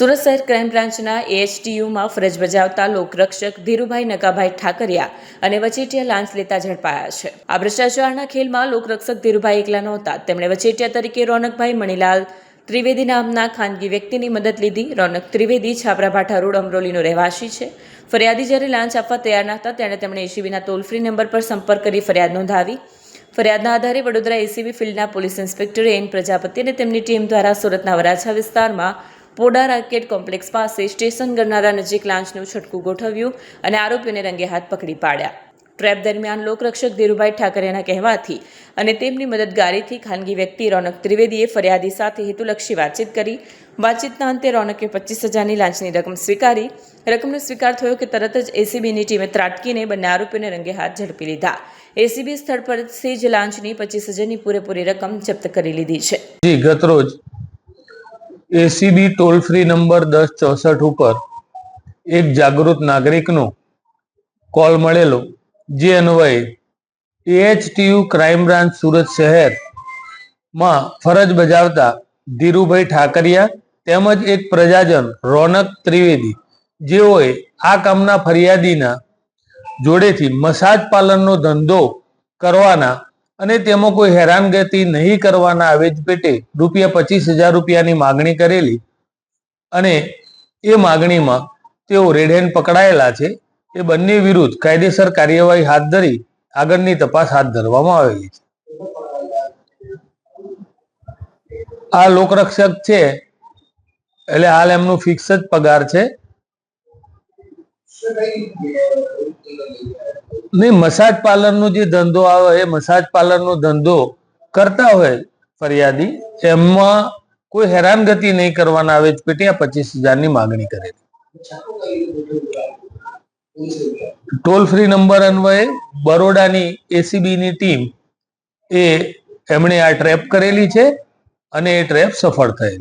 સુરત શહેર ક્રાઇમ બ્રાન્ચના એએચટીયુમાં ફરજ બજાવતા લોકરક્ષક ધીરુભાઈ નકાભાઈ ઠાકરિયા અને વચેટિયા લાંચ લેતા ઝડપાયા છે. આ ભ્રષ્ટાચારના ખેલમાં લોકરક્ષક ધીરુભાઈ એકલા નહોતા. તેમણે વચેટિયા તરીકે રોનકભાઈ મણીલાલ ત્રિવેદી નામના ખાનગી વ્યક્તિની મદદ લીધી. રોનક ત્રિવેદી છાપરાભાઠા રોડ અમરોલીનો રહેવાસી છે. ફરિયાદી જ્યારે લાંચ આપવા તૈયાર ન હતા, ત્યારે તેમણે એસીબીના ટોલ ફ્રી નંબર પર સંપર્ક કરી ફરિયાદ નોંધાવી. ફરિયાદના આધારે વડોદરા એસીબી ફિલ્ડના પોલીસ ઇન્સ્પેક્ટર એન પ્રજાપતિ અને તેમની ટીમ દ્વારા સુરતના વરાછા વિસ્તારમાં પોડા આર્કેડ કોમ્પ્લેક્સ પાસે સ્ટેશન ગરનારા નજીક લાંચનું છટકું ગોઠવ્યું અને આરોપીઓને રંગે હાથ પકડી પાડ્યા. ટ્રેપ દરમિયાન લોકરક્ષક ધીરુભાઈ ઠાકરેના કહેવાથી અને તેમની મદદગારીથી ખાનગી વ્યક્તિ રોનક ત્રિવેદીએ ફરિયાદી સાથે હેતુલક્ષી વાતચીત કરી. વાતચીતના અંતે રોનકે પચીસ હજારની લાંચની રકમ સ્વીકારી. રકમનો સ્વીકાર થયો કે તરત જ એસીબીની ટીમે ત્રાટકીને બંને આરોપીઓને રંગે હાથ ઝડપી લીધા. એસીબી સ્થળ પરથી જ લાંચની પચીસ હજારની પૂરેપૂરી રકમ જપ્ત કરી લીધી છે. ગતરોજ એસીબી ટોલ ફ્રી નંબર દસ ચોસઠ ઉપર એક જાગૃત નાગરિકનો કોલ મળેલો, જે અન્વયે એએચટીયુ ક્રાઇમ બ્રાન્ચ સુરત શહેરમાં ફરજ બજાવતા ધીરુભાઈ ઠાકરિયા તેમજ એક પ્રજાજન રોનક ત્રિવેદી, જેઓએ આ કામના ફરિયાદીના જોડેથી મસાજ પાર્લરનો ધંધો કરવાના અને તેમાં કોઈ હેરાનગતિ નહીં કરવાના આવેજ પેટે રૂપિયા પચીસ હજાર રૂપિયાની માગણી કરેલી. અને એ માગણીમાં તેઓ રેડ હેન્ડ પકડાયેલા છે. એ બંને વિરુદ્ધ કાયદેસર કાર્યવાહી હાથ ધરી આગળની તપાસ હાથ ધરવામાં આવેલી છે. આ લોકરક્ષક છે. એટલે હાલ એમનું ફિક્સ જ પગાર છે. નહીં, મસાજ પાર્લરનો જે ધંધો આવે, એ મસાજ પાર્લરનો ધંધો કરતા હોય ફરિયાદી, એમાં કોઈ હેરાનગતિ નહીં કરવાના આવે આ પચીસ હજારની માગણી કરેલી ટોલ ફ્રી નંબર અન્વયે બરોડાની એસીબીની ટીમ એ એમણે આ ટ્રેપ કરેલી છે અને એ ટ્રેપ સફળ થયેલી